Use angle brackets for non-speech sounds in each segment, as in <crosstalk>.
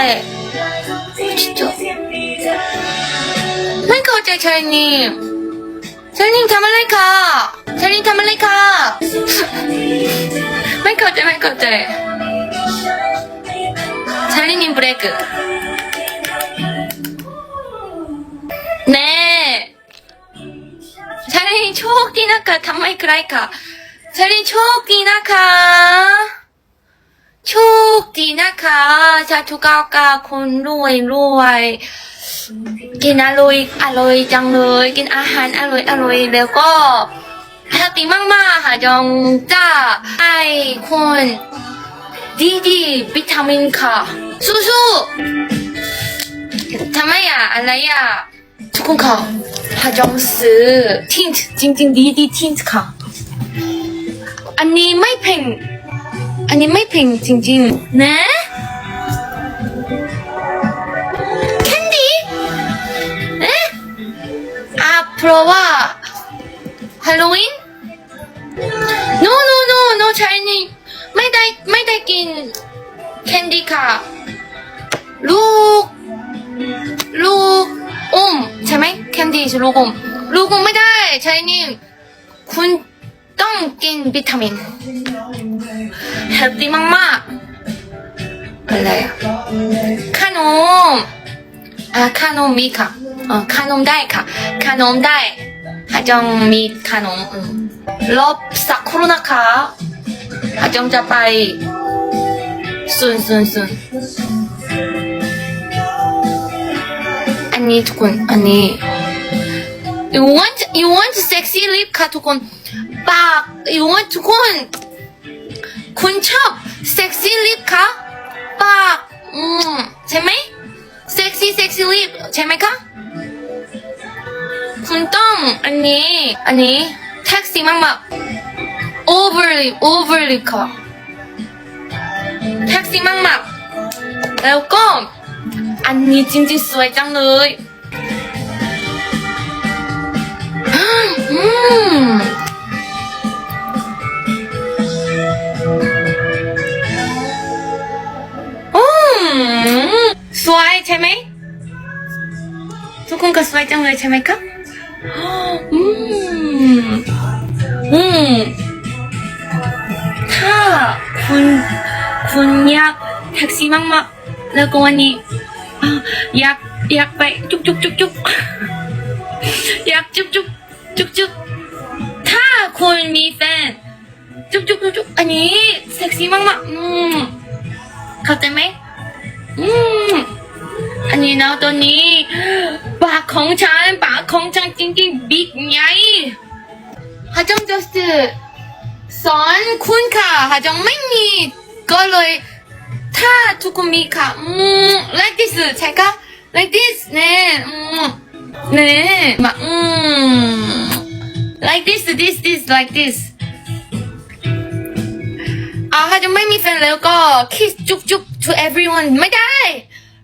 진짜ไม่เข้าใจชายนิมชายนิมทำอะไรคะชายนิมทำอะไรคะไม่เข้าใจไม่เข้าใจชายนิมเบรกเน่ชายนิมโชคดีนะคะทำไมใครคะชายนิมโชคดีนะคะ โชคดีนะคะสาธุก้าวกาคนรวยรวย กินอร่อยอร่อยจังเลย กินอาหารอร่อยอร่อยแล้วก็แฮปปี้มากๆค่ะจงจ้าไอคนดีดีวิตามินค่ะ สู้ๆทำไมอะอะไรอะทุกคนค่ะฮาจงซื้อทินท์จริงๆดีดีทินท์ค่ะ อันนี้ไม่แพง อันนี้ไม่แพงจริง ๆ นะแคนดี้เอ๊ะอะเพราะว่าฮาโลวีน no no no no ชายนี่ไม่ได้ไม่ได้กินแคนดี้ค่ะ ลูก ลูกอมใช่ไหมแคนดี้คือลูกอมลูกอมไม่ได้ชายนี่คุณต้องกินวิตามิน ฮลตี้มากๆอะไรอะขนมอะขนมมีค่ะเออขนมได้ค่ะขนมได้ฮาจองมีขนมอืมรอบสักครู่นะคะฮาจองจะไปซุนซุนซุนอันนี้ทุกคนอันนี้ you want you want sexy lip ค่ะทุกคนปาก you want ทุกคน คุณชอบเซ็กซี่ลิปคะปากอืมใช่ไหมเซ็กซี่เซ็กซี่ลิปใช่ไหมคะคุณต้องอันนี้ อันนี้แท็กซี่มากๆ overly overly ค่ะแท็กซี่มากๆแล้วก็อันนี้จริงๆสวยจังเลยอืม ช่ไหม ทุกคนก็สวยจังเลยใช่ไหมคะอืมอืมถ้าคุณคุณอยากแท็กซี่มากๆแล้วก็วันนี้อะอยากอยากไปจุกจุกจุกจุกอยากจุกจุกจุกจุกถ้าคุณมีแฟนจุกจุกจุกจุกอันนี้เซ็กซี่มากๆอืมเข้าใจไหมอืม อันนี้นะตัวนี้ปากของฉันปากของฉันจริงๆบิ๊กใหญ่ฮาจง just สอนคุณค่ะฮาจงไม่มีก็เลย ถ้าทุกคนมีค่ะอืม like this ใช่ค่ะ like this เนี่ยอืมเนี่ยมาอืม like this this this like this อ่าฮาจงไม่มีแฟนแล้วก็ kiss จุ๊บจุ๊บ to everyone ไม่ได้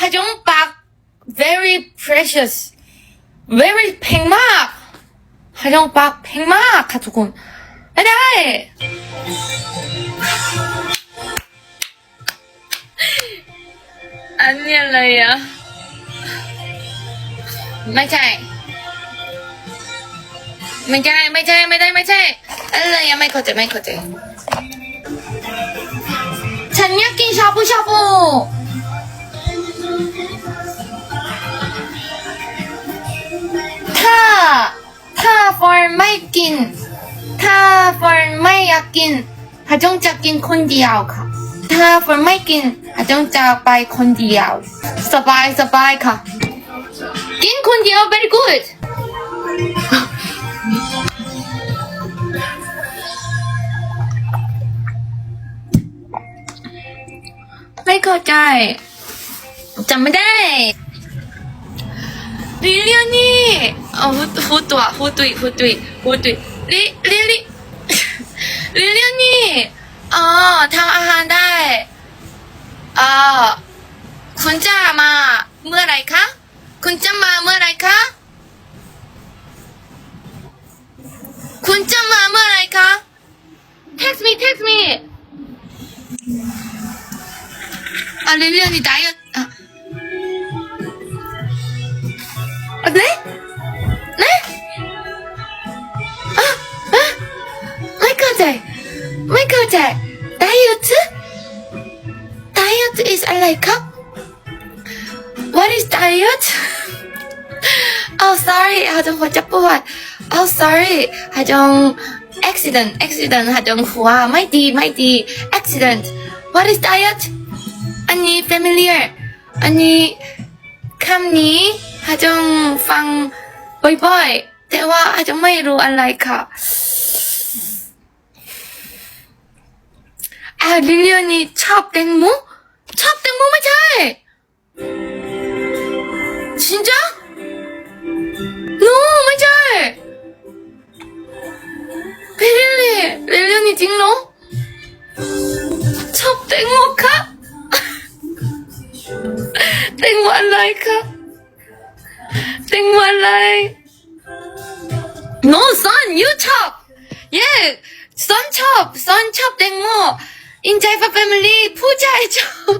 ฮาจงปาก very precious very แพงมากฮาจงปากแพงมากค่ะทุกคนไม่ได้อันนี้อะไรอะไม่ใช่ไม่ใช่ไม่ใช่ไม่ได้ไม่ใช่อะไรอะไม่เข้าใจไม่เข้าใจฉันอยากกินชาบูชาบู ถ้าฟอร์ไม่กิน ถ้าฟอร์ไม่อยากกินฮาจงจะกินคนเดียวค่ะ ถ้าฟอร์ไม่กินฮาจงจะไปคนเดียว สบายสบายค่ะ กินคนเดียว very good ไม่เข้าใจจำไม่ได้ ลิเลียนี่เอาพูดตัวพูตุยพูตุยพูตุยลิลิลิลิเลียนี่อ๋อทำอาหารได้อ่าคุณจะมาเมื่อไรคะคุณจะมาเมื่อไรคะคุณจะมาเมื่อไรคะ text me text me อะลิเลียนี่ได้ ಅಗ್ನೇ My contact! My contact! Diet! Diet is I like. What is diet? <laughs> oh sorry, I don't want to what. Oh sorry, I don't accident, accident, I don't mighty, mighty, accident. What is diet? Any familiar? Any company? อาจงฟังบ่อยๆ แต่ว่าฮาจงไม่รู้อะไรค่ะอาลิลลี่นี่ชอบแตงโมชอบแตงโมไม่ใช่จริงจ้ะ no ไม่ใช่พี่ลิลลี่ลิลลี่นี่จริงเหรอชอบแตงโมค่ะแตงโมอะไรค่ะ ติงโมอะไร no son you ชอบ yeah son ชอบ son ชอบแตงโม in Jaifa family ผู้ชายชอบ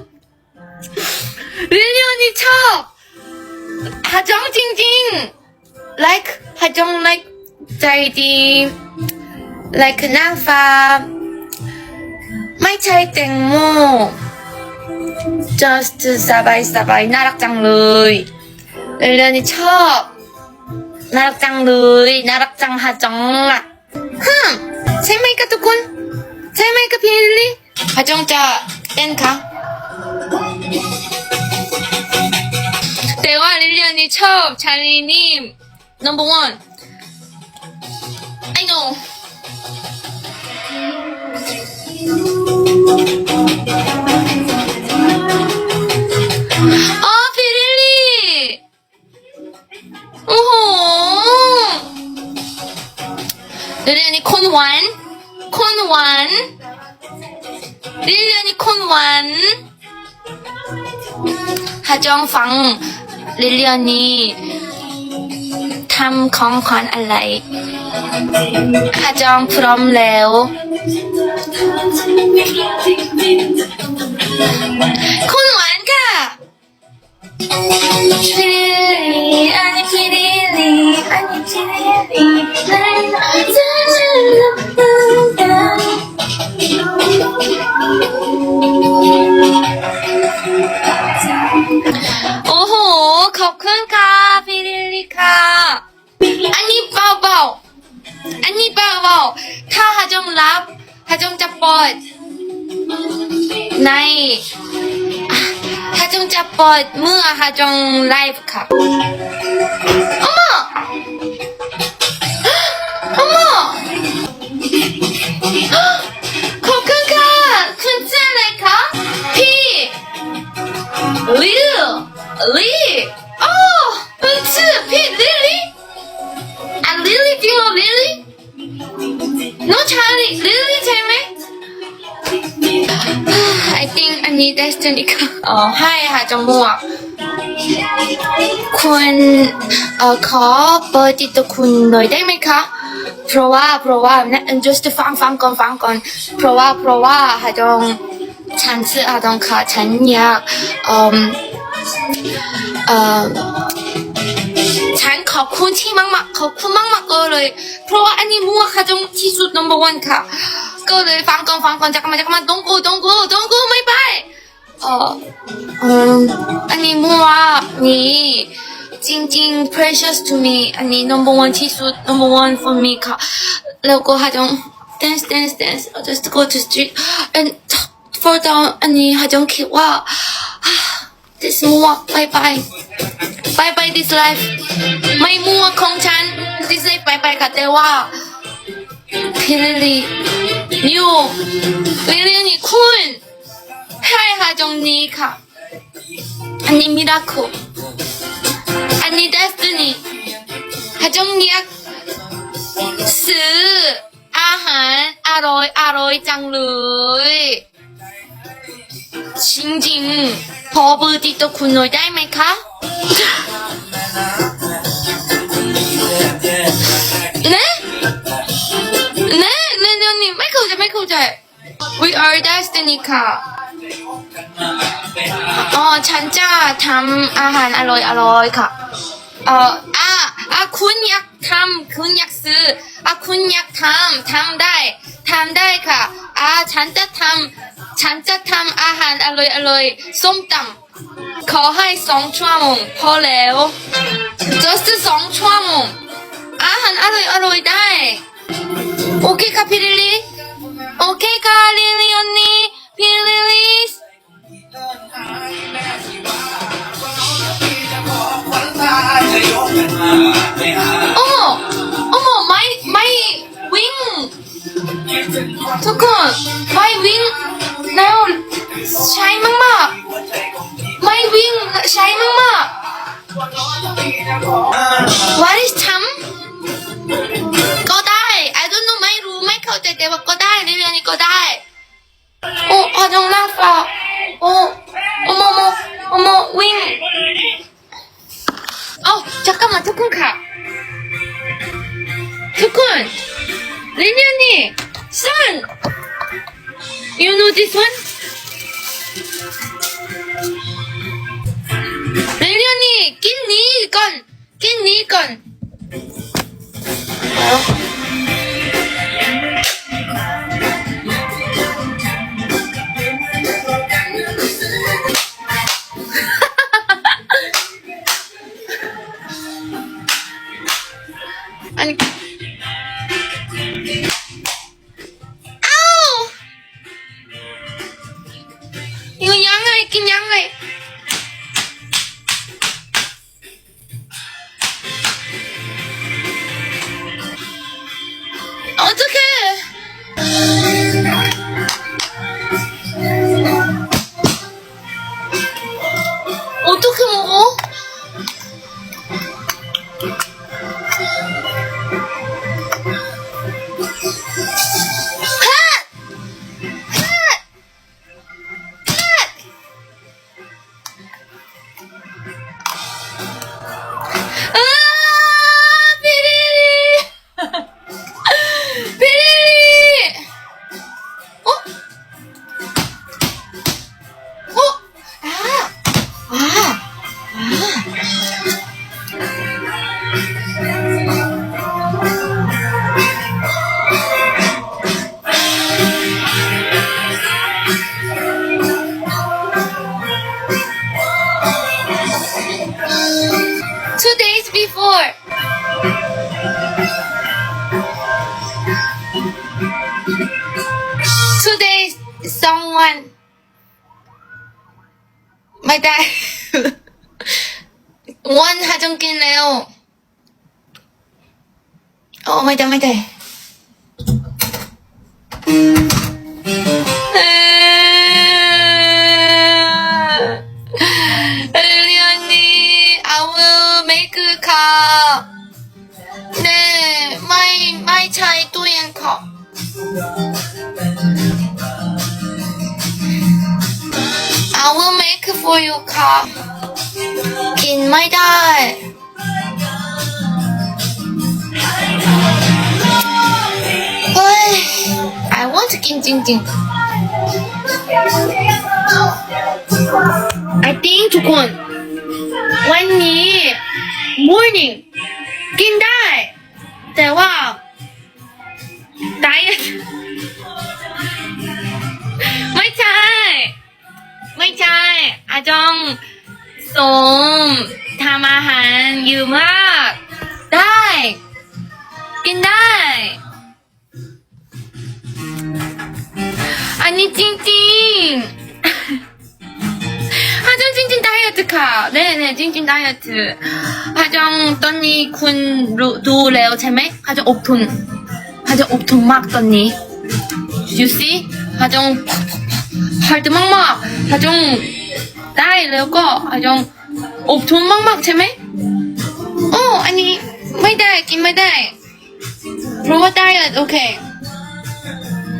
ลิลลี่นี่ชอบฮาจงจริงๆ like ฮาจง like ใจดี like นางฟ้าไม่ใช่แตงโม just สบายสบายน่ารักจังเลย ลิลลี่นี่ชอบน่ารักจังเลยน่ารักจังฮาจงอะฮึมใช่ไหมคะทุกคนใช่ไหมคะพี่ลิลลี่ฮาจงจะเต้นคะแต่ว่าลิลลี่นี่ชอบชาลีนี่ number one I know อ๋อ โอ้โหลิลลี่นี่คนหวานคนหวานลิลลี่นี่คนหวานฮาจองฟังลิลลี่นี่ทำของขวัญอะไรฮาจองพร้อมแล้วคน โอ้โห ขอบคุณค่ะพี่ลิลี่ค่ะ อันนี้เบาๆอันนี้เบาๆถ้าหาจงรับหาจงจะปลดใน จงจะเปิดเมื่อฮาจงไลฟ์ค่ะอมอมขอบคุณค่ะคุณเจ้าอะไรคะพี่ลิลลิ think อันนี้ destiny ค่ะอ๋อให้ค่ะจมูกคุณเอ่อขอเบอร์ติดต่อคุณหน่อยได้ไหมคะ เพราะว่าเพราะว่านะ just ฟังฟังก่อนฟังก่อน เพราะว่าเพราะว่าฮะจงฉันชื่ออาดงค่ะฉันอยากเอ่อเอ่อฉันขอบคุณที่มากๆขอบคุณมากๆก็เลย เพราะว่าอันนี้มั่วค่ะจงที่สุด number one ค่ะ ก็เลยฟังก่อนฟังก่อนจักรมาจักรมาต้องกูต้องกูต้องกูไม่ไป เอออืมอันนี้มั่วนี่จริงๆ precious to me อันนี้ number one ที่สุด number one for me ค่ะแล้วก็ฮะจง dance dance dance I'll just go to street and for down อันนี้ฮะจงคิดว่า this มั่ว bye bye bye bye this life ไม่มั่วของฉัน this life bye bye ค่ะแต่ว่าพี่ลิลี่นิวลิลี่นี่คุณ ให้หาจงนี้ค่ะ อันนี้มิราคุอันนี้เดสตินีหาจงอยากซื้ออาหารอร่อยอร่อยจังเลยจริงๆพอเบอร์ติดต่อคุณหน่อยได้ไหมคะเนะเน่เน่เน่นี่ไม่เข้าใจไม่เข้าใจ We are destiny ค่ะ อ๋อฉันจะทำอาหารอร่อยอร่อยค่ะเอออะอะคุณอยากทำคุณอยากซื้ออะคุณอยากทำทำได้ทำได้ค่ะอาฉันจะทำฉันจะทำอาหารอร่อยอร่อยส้มตำขอให้สองชั่วโมงพอแล้ว just สองชั่วโมงอาหารอร่อยอร่อยได้โอเคค่ะพี่ลิลี่โอเคค่ะลิลี่อันนี้ โอ้โหโอ้โหไม่ไม่วิ่งทุกคนไม่ 있어요? ไม่ได้วันหาจงกินแล้วโอ้ไม่ได้ไม่ได้เรียนนี้ I will make a call เน่ไม่ไม่ใช่ตู้เย็นขอ make for you car. กินไม่ได้ เฮ้ย I want กินจริงๆ I think ทุกคน วันนี้ morning กินได้ แต่ว่า diet ไม่ใช่ ไม่ใช่ อาจองสมทำอาหารอยู่มาก ได้ กินได้ อันนี้จริงๆอาจองจริงจริไดเอทค่ะเน่เน่จริงจริไดเอทอาจองตอนนี้คุณรู้ดูแล้วใช่ไหมอาจองอบทุนอาจองอบทุนมากตอนนี้ยูซี่อาจอง 팔뜨 막막 하종ได้แล้วก็อาจงอบทุนมากๆใช่ไหมโอ้อันนี้ไม่ได้กินไม่ได้ เพราะว่าได้เลยโอเค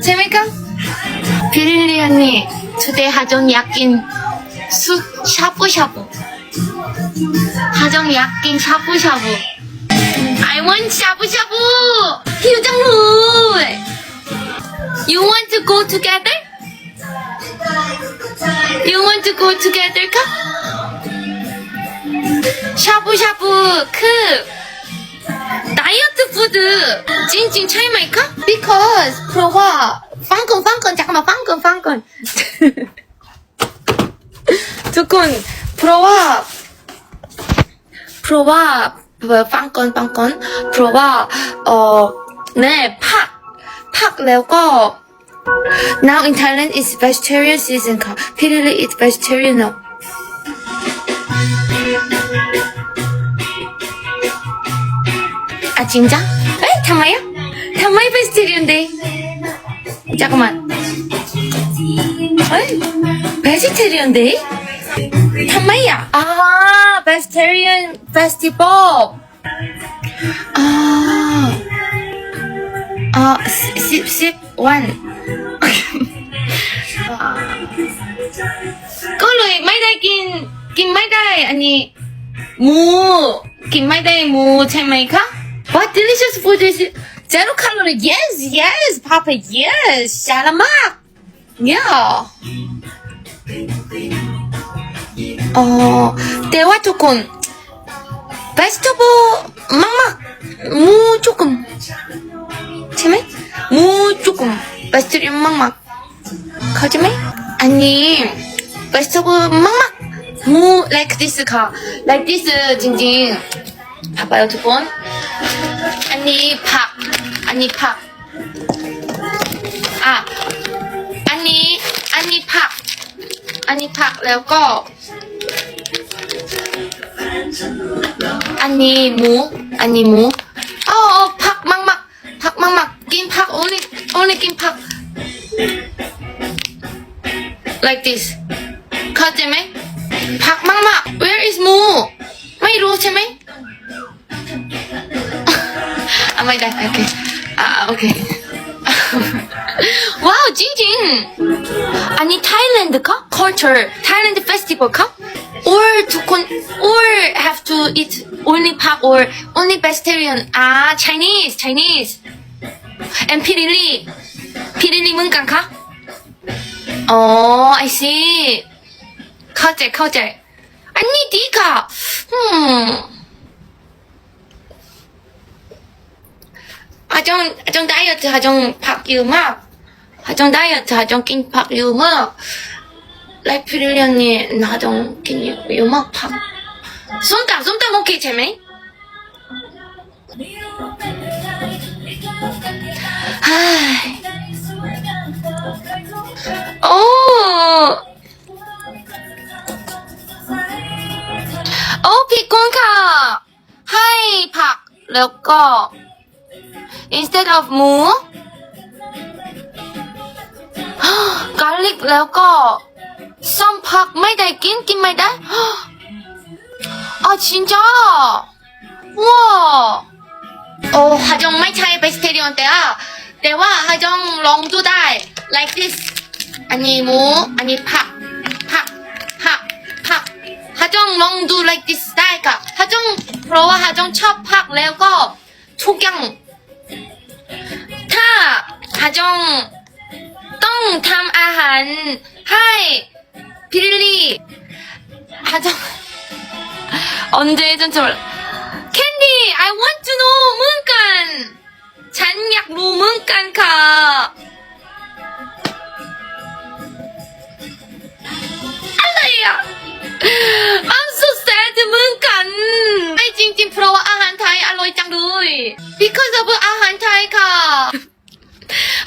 ใช่ไหมคะพิริเลียนนี่ today 하정약긴숯 샤브샤브 하정 약긴 샤브샤브 I want 샤브샤브 휴정룰 You want to go together? You want to go together? 가? 샤브샤브 크. 다이어트 푸드. 찡찡 차이 마이카? Because 프로화. 방금 방금 잠깐만 방금 방금 <laughs> 두콘 프로와, 프로와, 뭐, 빵건, 빵건, 프로와, 어네팍팍 레고. ะว่าเอ่อฟังก่อนฟังก่อนเพราะว่าเออเนี่ยผักผักแล้วก็ now in Thailand is vegetarian season ค่ะพี่ลิลี่ is vegetarian now อะจริงจังเอ๊ะทำไมอะทำไม vegetarian day จักรมันเฮ้ย vegetarian day ทำไมอะอ่า vegetarian festival อ่าอ่าสิบสิบวันอ่าก็เลยไม่ได้กิน กินไม่ได้ อันนี้หมู กินไม่ได้หมูใช่ไหมคะ What delicious food is it? Zero calorie. Yes, yes, Papa. Yes. ชาละมาก Yeah. อ๋อแต่ว่าทุกคน vegetable มากๆหมูจุกุม ใช่ไหมมูจุกุมไปสตูดิโอมังมักเข้าใจไหมอันนี้ไปสตูดิโมังมักมู like this ค่ะ like this จริงจริงพับไปทุกคนอันนี้พัก อันนี้พักอะอันนี้อันนี้พัก อันนี้พักแล้วก็ อันนี้หมู อันนี้หมู this เข้าใจไหมผักมากมากๆ where is หมู ไม่รู้ใช่ไหม <laughs> อ่ะไม่ได้โอเคอ่ะโอเค ว้าวจริงๆ อันนี้ <laughs> Thailand ค่ะ culture Thailand festival ค่ะ or ทุกคน or have to eat only pork or only vegetarian อ่า Chinese Chinese and พี่ลิลลี่พี่ลิลลี่เหมือนกันค่ะ อ๋อ I see เข้าใจเข้าใจ อันนี้ดีค่ะอืมอาจงอาจงไดเอทอาจงผักเยอะมากอาจงไดเอทอาจงกินผักเยอะมากไลฟ์พิเรียนนี่นาจงกินเยอะมากผักส้มตำส้มตำโอเคใช่ไหมเฮ้ โอ้โอ้พี่กุ้งค่ะ ให้ผักแล้วก็ instead of หมู garlic แล้วก็ส้มผักไม่ได้กินกินไม่ได้อ๋อจริงจ้าว้าโอ้ฮาจงไม่ใช่ vegetarian แต่ว่าแต่ว่าฮาจงลองดูได้ like this 아니 뭐 아니 팍팍팍팍. 하정 long do like this 그러니까 하정 프로와 하정 첫팍 레고 초경 타 하정 똥탐 아한. 하이 빌리. 하정. <laughs> 언제 전체 몰라. 캔디 I want to know. 문간. 잔약 뭐, 로문간카. I'm so sad เหมือนกันไม่จริง ๆ เพราะว่าอาหารไทยอร่อยจังเลย because of อาหารไทยค่ะ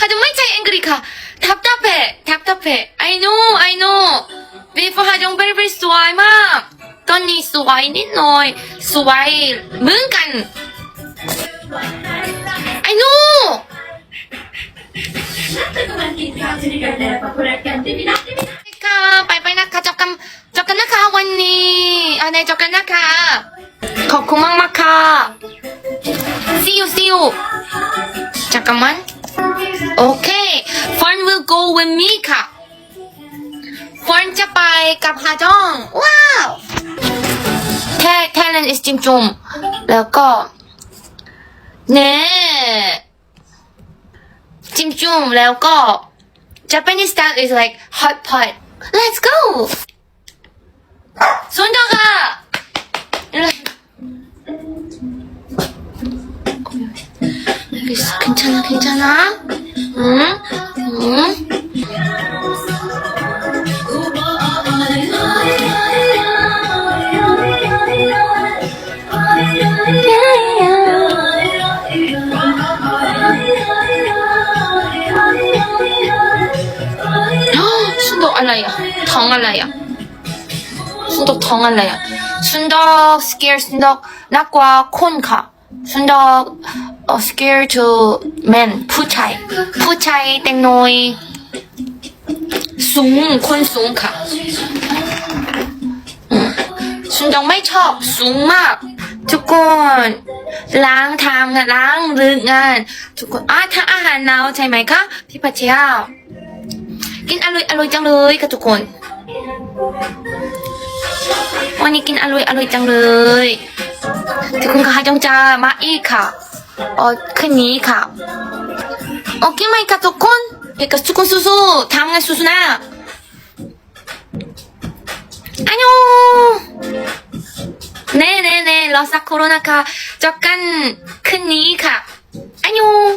하정ไม่ใช่ angry ค่ะทับทับเพทับทับเพ I know I know before ฮาจง very very สวยมากตอนนี้สวยนิดหน่อย สวยเหมือนกัน I know ค่ะไปไปนะคะจบกันจบกั นนี่อะไรจบกันนะคะ ขอบคุณมากมากค่ะ see you see you จักรมันโอเค Fern will go with me ค่ะ Fern จะไปกับฮาจงว้าวแค่แค่นั้นอิจิมจุมแล้วก็เน่จิมจุมแล้วก็ Japanese style is like hot pot let's go 손정아! 일로 괜찮아, 괜찮아? 응? 응? 헉, 순도 알라야. 덩 알라야. 순덕 덩 알라야. 순덕 scare 순덕 낙과 콘카. 순덕 어 scare to men ผู้ชายผู้ชายแต่งน้อยสูงคนสูงค่ะอืมสุนดองไม่ชอบสูงมาก ทุกคนล้างทำงานล้างหรืองาน ทุกคนอ่ะถ้าอาหารหนาวใช่ไหมคะพี่ปัชญากินอร่อยอร่อยจังเลยค่ะทุกคน วันนี้กินอร่อยอร่อยจังเลยทุกคนค่ะจงจะมาอีกค่ะเออคืนนี้ค่ะโอเคไหมคะทุกคนเด็กทุกคนสู้ๆทำงานสู้ๆนะอันยองเน่เน่เน่รอสักโครู่นะคะจอกันคืนนี้ค่ะอันยอง